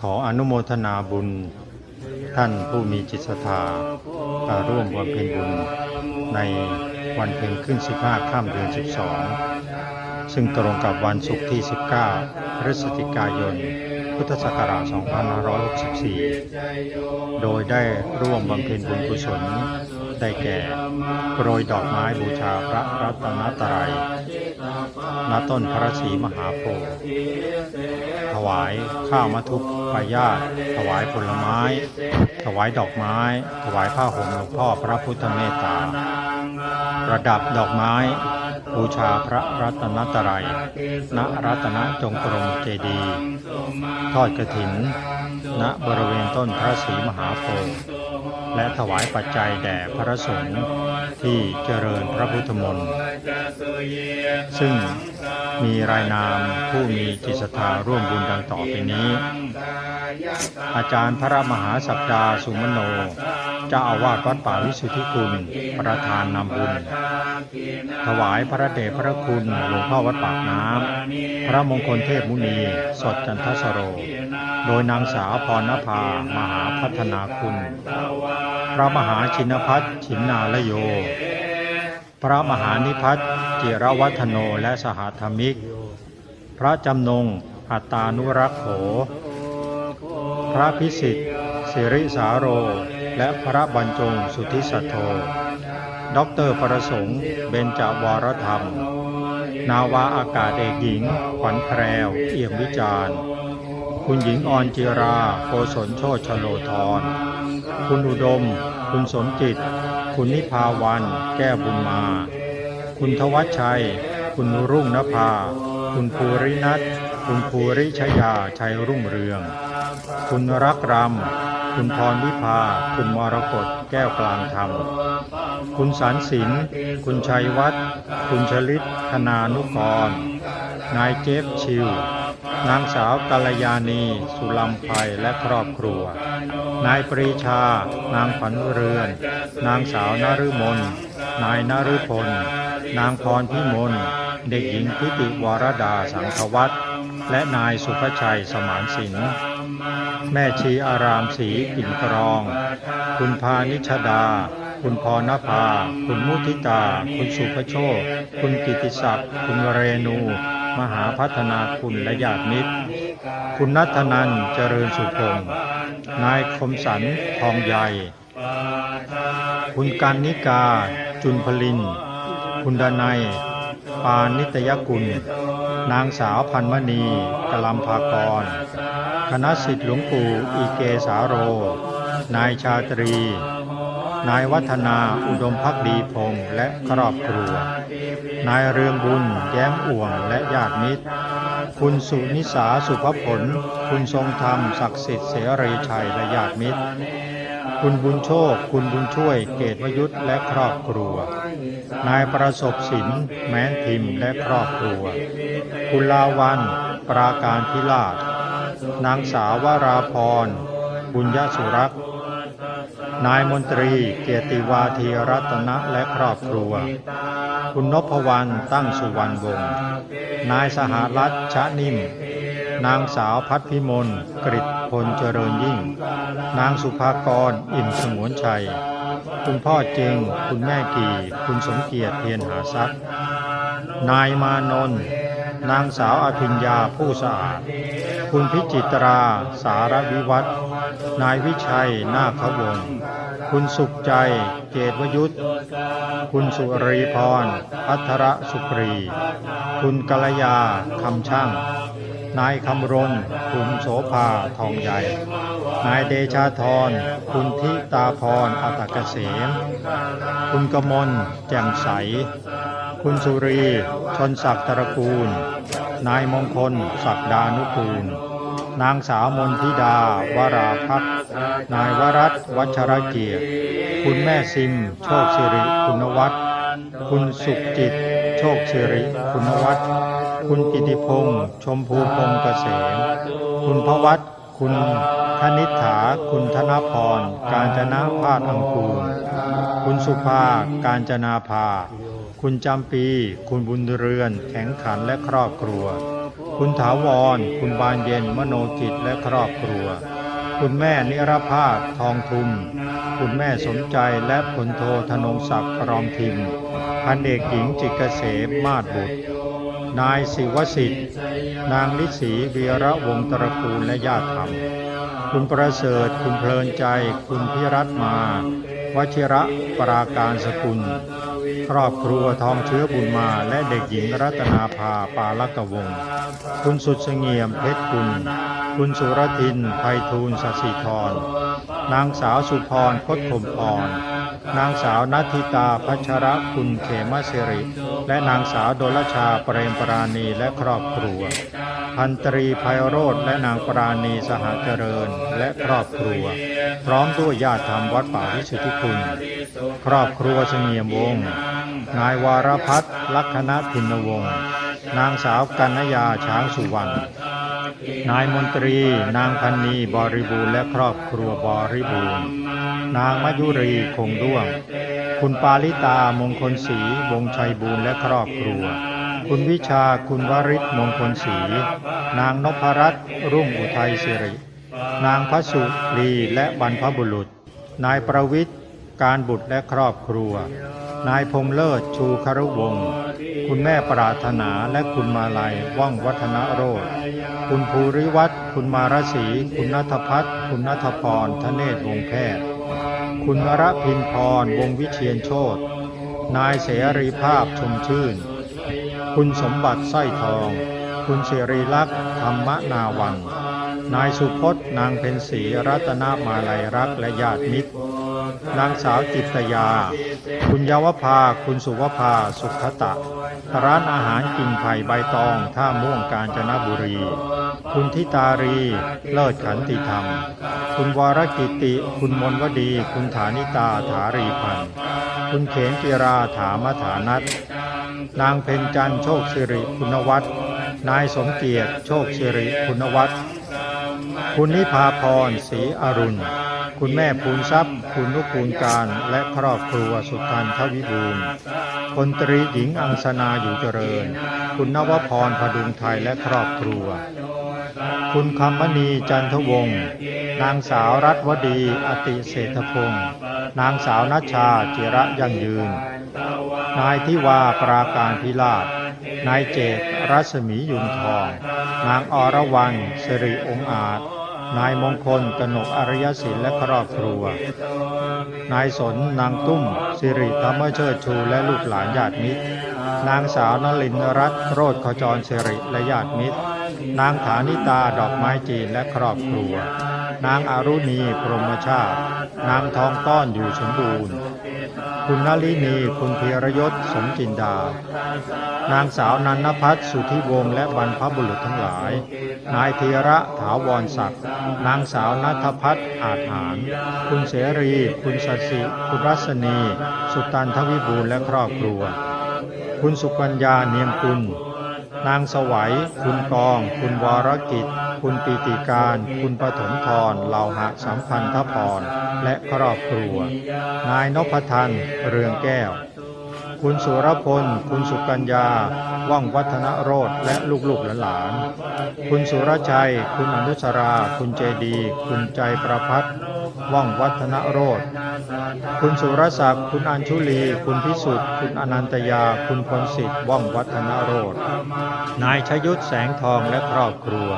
ขออนุโมทนาบุญ ท่านผู้มีจิตศรัทธาร่วมบำเพ็ญบุญในวันเพ็ญขึ้น 15 ข้ามเดือน 12 ซึ่งตรงกับวันศุกร์ที่ 19 พฤศจิกายน พุทธศักราช 2564 โดยได้ร่วมบำเพ็ญบุญกุศล ได้แก่ โปรยดอกไม้บูชาพระรัตนตรัยณต้นพระศรีมหาโพธิ์ถวายข้าวมัทุกปายาตถวายผลไม้ ถวายดอกไม้ ถวายผ้าห่มหลวงพ่อพระพุทธเมตตา ประดับดอกไม้ บูชาพระรัตนตรัยณรัตนจงกรมเจดีย์ทอดกระถิน ณบริเวณต้นพระศรีมหาโพธิ์ และถวายปัจจัยแด่พระสงฆ์ที่เจริญพระพุทธมนต์ซึ่งมีรายนามผู้มีจิตศรัทธาร่วมบุญดังต่อไปนี้ อาจารย์พระมหาสัปดาสุมโนเจ้าอาวาสวัดป่าวิสุทธิคุณประธานนำบุญ ถวายพระเดชพระคุณหลวงพ่อวัดปากน้ำ พระมงคลเทพมุนี สดจันทสโร โดยนางสาวพรณภา มหาพัฒนาคุณ พระมหาชินพัฒน์ชินนาลโย พระมหานิพัฒจิรวัฒโนและสหธรรมิก พระจำนงอัตานุรักษ์โข พระพิสิทธิ์สิริสาโร และพระบรรจงสุทธิสัทโธด็อกเตอร์ประสงค์ เบญจวรธรรม นาวาอากาศเอกหญิง ขวัญแพรว เอี่ยมวิจารณ์ คุณหญิงออนจิราโกศลโชชโลธร คุณอุดม คุณสมจิต คุณนิพาวัน แก้วบุญมา คุณทวัชชัย คุณรุ่งนภา คุณภูรินัท คุณภูริชยา ชัยรุ่งเรือง คุณรักรำ คุณพรวิภา คุณมรกตแก้วกลางธรรม คุณสารสิน คุณชัยวัฒน์คุณชลิตธนานุกร นายเจฟชิว นางสาวกัลยาณี สุลำไพและครอบครัว นายปรีชา นางผันเรือน นางสาวนฤมลนายนฤพล นางพรพิมล เด็กหญิงพิติวรดาสังควัตและนายสุภชัยสมานสิน แม่ชีอารามศรีปิ่นกรอง คุณพานิชดา คุณพรณภา คุณมุทิตา คุณสุภโชค คุณกิติศักดิ์ คุณเรนู มหาพัฒนาคุณและญาติมิตร คุณนัทนันเจริญสุพงศ์นายคมสันทองใหญ่ คุณกันนิกา จุนพลิน คุณดานัยปานิตยกุล นางสาวพันมณีกลัมภากร คณะสิทธิหลวงปู่อีเกสาโร นายชาตรี นายวัฒนาอุดมพักดีพงษ์และครอบครัว นายเรืองบุญแย้มอ่วงและญาติมิตร คุณสุนิสาสุภผล คุณทรงธรรมศักดิ์สิทธิ์เสรีชัยและญาติมิตร คุณบุญโชค คุณบุญช่วย เกตวยุทธและครอบครัว นายประสบสินแม้นพิมและครอบครัว คุณลาวันปราการพิลาศ นางสาววราพร บุญยสุรักษ์ นายมนตรีเกียรติวาทีรัตนะและครอบครัว คุณนพวรรณตั้งสุวรรณวงศ์นายสหรัฐชะนิ่ม นางสาวพัฒพิมลกริตพลเจริญยิ่ง นางสุภากรอิ่มสงวนชัย คุณพ่อเจง คุณแม่กี่คุณสมเกียรติเทียนหาทรัพย์ นายมานนท์ นางสาวอภิญญาผู้สะอาด คุณพิจิตรา สารวิวัฒน์นายวิชัย นาควง คุณสุขใจ เกตวยุทธคุณสุรีพร พัทรสุปรี คุณกัลยาคำช่าง นายคำรณคุณโสภาทองใหญ่ นายเดชาธร คุณทิตาพรอัตกเกษม คุณกมลแจ่มใส คุณสุรี ชนศักดิ์ตระกูล นายมงคล ศักดานุกูล นางสาวมนทิดา วราพักษ์นายวรัตวัชรเกียรติ คุณแม่ซิม โชคสิริ คุณวัฒน์คุณสุขจิต โชคสิริ คุณวัฒน์คุณกิติพงษ์ ชมพูพงษ์เกษม คุณพวัตคุณธนิษฐา คุณธนพร การจนะพาดอังคูลคุณสุภา การจนาภา คุณจำปี คุณบุญเรือน แข็งขันและครอบครัว คุณถาวร คุณบานเย็น มโนกิจและครอบครัว คุณแม่นิรภาสทองทุม คุณแม่สมใจและพลโทธนงศักดิ์รอมทิม พันเอกหญิงจิตเกษมมาศบุตร นายศิวสิทธิ์ นางลิศีวีระวงศ์ตระกูลและญาติธรรม คุณประเสริฐ คุณเพลินใจ คุณพิรัตมา วชิระปราการสกุล ครอบครัวทองเชื้อบุญมาและเด็กหญิงรัตนาภาปาลกวง คุณสุดเสงี่ยมเพชรคุณ คุณสุรทินไพฑูรย์สศิธร นางสาวสุพรคดขมพร นางสาวนัทิตาพัชรคุณเขมสิริ และนางสาวโดลชาเปรมปราณีและครอบครัว พันตรีไพโรธและนางปราณีสหเจริญและครอบครัว พร้อมด้วยญาติธรรมวัดป่าวิสุทธิคุณ ครอบครัวเสงี่ยมวงศ์ นายวารพัฒน์ลักษณะทินวงศ์นางสาวกัญญาช้างสุวรรณนายมนตรี นางพันนีบริบูรณ์และครอบครัวบริบูรณ์ นางมายุรีคงด้วง คุณปาลิตามงคลศรีวงชัยบูรณ์และครอบครัว คุณวิชาคุณวริศมงคลศรีนางนพรัตน์รุ่งอุทัยสิริ นางพระสุรีและบรรพบุรุษ นายประวิทย์การบุตรและครอบครัว นายพงเลิศชูครุวงศ์คุณแม่ปรารถนาและคุณมาลัยว่องวัฒนโรธคุณภูริวัฒน์คุณมารสี คุณนัทพัฒน์คุณนัทพรทเนศวงศแพทย์ คุณวรพินพรวงวิเชียนโชตนายเสรีภาพชมชื่น คุณสมบัติสร้อยทอง คุณเสรีลักษ์ธรรมนาวัน นายสุพจน์นางเพ็ญศรีรัตนามาลัยรักและญาติมิตร นางสาวจิตยา คุณยาวภา คุณสุวภา สุขตะ ร้านอาหารกิ่งไผ่ใบตอง ท่าม่วงกาญจนบุรี คุณทิตารี เลิศขันติธรรม คุณวรกิติ คุณมนวดี คุณฐานิตา ถารีพันธ์ คุณเขมจิรา ถามฐานัทนางเพ็ญจันทร์โชคสิริ คุณวัฒน์นายสมเกียรติ โชคสิริ คุณวัฒน์คุณนิพาพรศรีอรุณ คุณแม่ภูนทรัพย์ คุณนุกูลการ และครอบครัวสุทันทวิบูรณ์พลตรีหญิงอังสนาอยู่เจริญ คุณนวพรพดุงไทยและครอบครัว คุณคำมณีจันทวงศ์ นางสาวรัตวดี อติเศรษฐพงศ์ นางสาวนัชชาจิระยั่งยืน นายทิวาปราการพิราชนายเจตรัศมียุนทอง นางอรวรรณสิริองอาจ นายมงคลกนกอริยศิลและครอบครัว นายสนนางตุ้มสิริธรรมเชิดชูและลูกหลานญาติมิตร นางสาวนลินรัตน์โรธขจรสิริและญาติมิตร นางฐานิตาดอกไม้จีนและครอบครัว นางอารุณีพรหมชาติ นางทองต้อนอยู่สมบูรณ์ คุณนลินีคุณเพียรยศสมจินดา นางสาวนันนพัฒน์สุธิวงศ์และบรรพบุรุษทั้งหลาย นายธีระถาวรศักดิ์ นางสาวนัทพัฒน์อาจหารคุณเสรี คุณสสิ คุณรัศนี สุตันทวิบูลและครอบครัว คุณสุกัญญาเนียมกุลนางสวัย คุณกอง คุณวรกิจ คุณปีติการ คุณปฐมธรเหล่าหะสัมพันธพร และครอบครัว นายนพทันเรืองแก้ว คุณสุรพล คุณสุกัญญา ว่องวัฒนโรธและลูกๆหลานๆคุณสุรชัย คุณอนุสรา คุณเจดี คุณใจประพัฒว่องวัฒนโรธคุณสุรศักดิ์ คุณอัญชุลี คุณพิสุทธิ์ คุณอนันตยา คุณพลสิทธิ์ ว่องวัฒนโรธนายชยุทธแสงทองและครอบครัว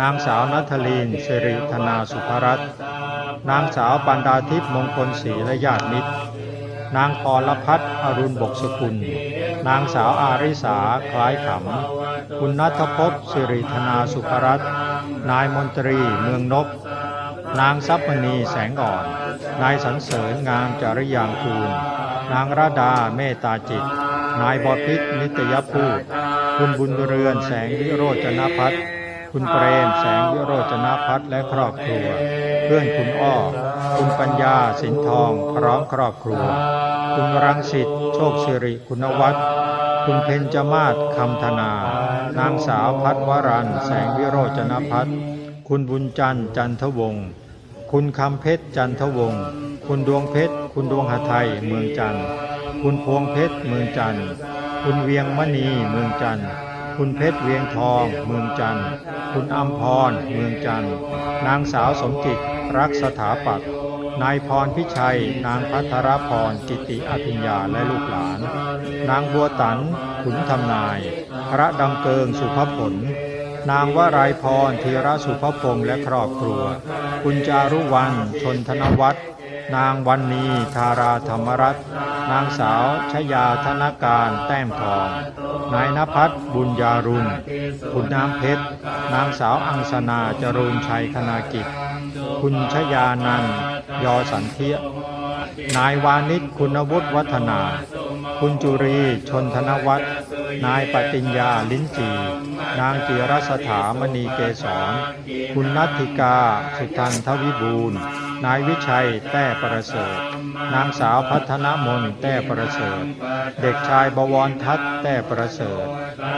นางสาวนัทลีนสิริธนาสุภรัตน์นางสาวปันดาทิพย์มงคลศรีและญาติมิตร นางพรพัฒน์อรุณบกสกุล นางสาวอาริสาคล้ายขำ คุณนัทภพสิริธนาสุภรัตน์นายมนตรีเมืองนกนางทรัพมณีแสงอ่อน นายสรรเสริญงามจริยางคูล นางราดาเมตตาจิต นายบอพิษนิตยพูดคุณบุญเรือนแสงวิโรจนพัฒน์ คุณเปรมแสงวิโรจนพัฒน์และครอบครัว เพื่อนคุณอ้อ คุณปัญญาสินทองพร้อมครอบครัว คุณรังสิตโชคสิริคุณวัฒน์คุณเพ็ญจมาศคำธนา นางสาวพัฒวรันแสงวิโรจนพัฒน์คุณบุญจันทร์จันทวงศ์คุณคำเพชรจันทวงศ์คุณดวงเพชร คุณดวงหาไทยเมืองจันทร์ คุณพวงเพชรเมืองจันทร์ คุณเวียงมณีเมืองจันทร์ คุณเพชรเวียงทอง เมืองจันทร์ คุณอัมพร เมืองจันทร์ นางสาวสมจิต รักสถาปัตย์นายพรพิชัย นางพัทรพรกิติอภิญญาและลูกหลาน นางบัวตัน ขุนทำนาย พระดำเกิงสุภผล นางวรายพรธีระสุภพงษ์และครอบครัว คุณจารุวรรณชนธนวัฒน์นางวันนีธาราธรรมรัตน์นางสาวชยาธนการแต้มทอง นายนภัสบุญญารุณคุณน้ำเพชร นางสาวอังสนาจรูนชัยคณากิจ คุณชยานันท์ยอสันเทีย นายวานิชคุณวุฒิวัฒนา คุณจุรีชนธนวัฒน์นายปติญญาลิ้นจี นางจิรสถามณีเกษร คุณนัทธิกา สุทันทวิบูรณ์ นายวิชัย แต้ประเสริฐ นางสาวพัฒนมนแต้ประเสริฐ เด็กชายบวรทัศน์แต้ประเสริฐ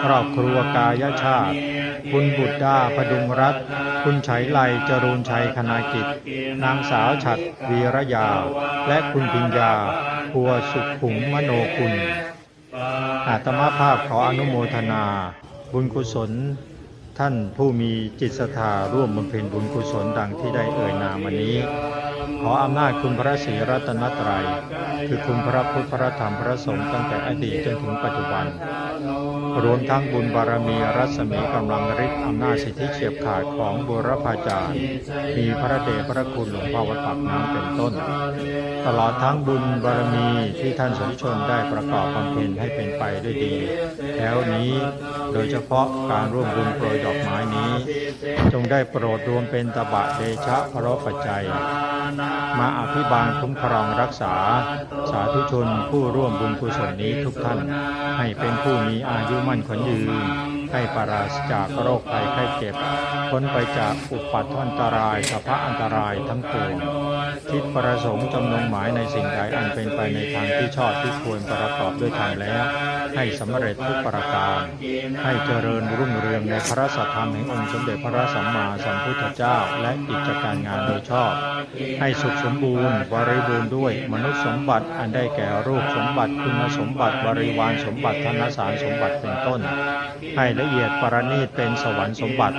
ครอบครัวกายชาติ คุณบุตรดาพดุงรัตคุณไฉไลจรูนชัยคณากิจ นางสาวฉัดวีรยา และคุณพิญญาพัวสุขขุงมโนคุณ อาตมาภาพขออนุโมทนา บุญกุศลท่านผู้มีจิตศรัทธาร่วมบำเพ็ญบุญกุศลดังที่ได้เอ่ยนามวันนี้ ขออำนาจคุณพระศรีรัตนตรัย คือคุณพระพุทธพระธรรมพระสงฆ์ตั้งแต่อดีตจนถึงปัจจุบัน รวมทั้งบุญบารมีรัศมีกำลังฤทธิ์อำนาจสิทธิเฉียบขาดของบุรพาจารย์ มีพระเดชพระคุณหลวงพ่อวัดปากน้ำเป็นต้น ตลอดทั้งบุญบารมีที่ท่านสาธุชนได้ประกอบบำเพ็ญให้เป็นไปด้วยดีแล้วนี้โดยเฉพาะการร่วมบุญโปรยดอกไม้นี้ จงได้โปรดรวมเป็นตบะเดชะพระปัจจัย มาอภิบาลคุ้มครองรักษา สาธุชนผู้ร่วมบุญกุศลนี้ทุกท่าน ให้เป็นผู้มีอายุมั่นขวัญยืน ให้ปราศจากโรคภัยไข้เจ็บพ้นไปจากอุปัตถอันตรายสภาอันตรายทั้งปวงคิดประสงค์จำนงหมายในสิ่งใดอันเป็นไปในทางที่ชอบที่ควรประกอบด้วยธรรมแล้ว ให้สำเร็จทุกประการ ให้เจริญรุ่งเรืองในพระสัทธรรมแห่งองค์สมเด็จพระสัมมาสัมพุทธเจ้า และกิจการงานโดยชอบ ให้สุขสมบูรณ์บริบูรณ์ด้วยมนุษย์สมบัติอันได้แก่รูปสมบัติคุณสมบัติบริวารสมบัติธนสารสมบัติเป็นต้น ให้ละเอียดปรณีตเป็นสวรรค์สมบัติ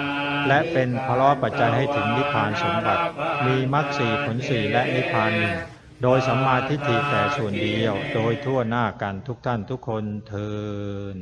และเป็นพลอปัจจัยให้ถึงนิพพานสมบัติ มีมรรคสี่ผลสี่และนิพพานหนึ่ง โดยสัมมาทิฏฐิแต่ส่วนเดียว โดยทั่วหน้ากันทุกท่านทุกคนเทิน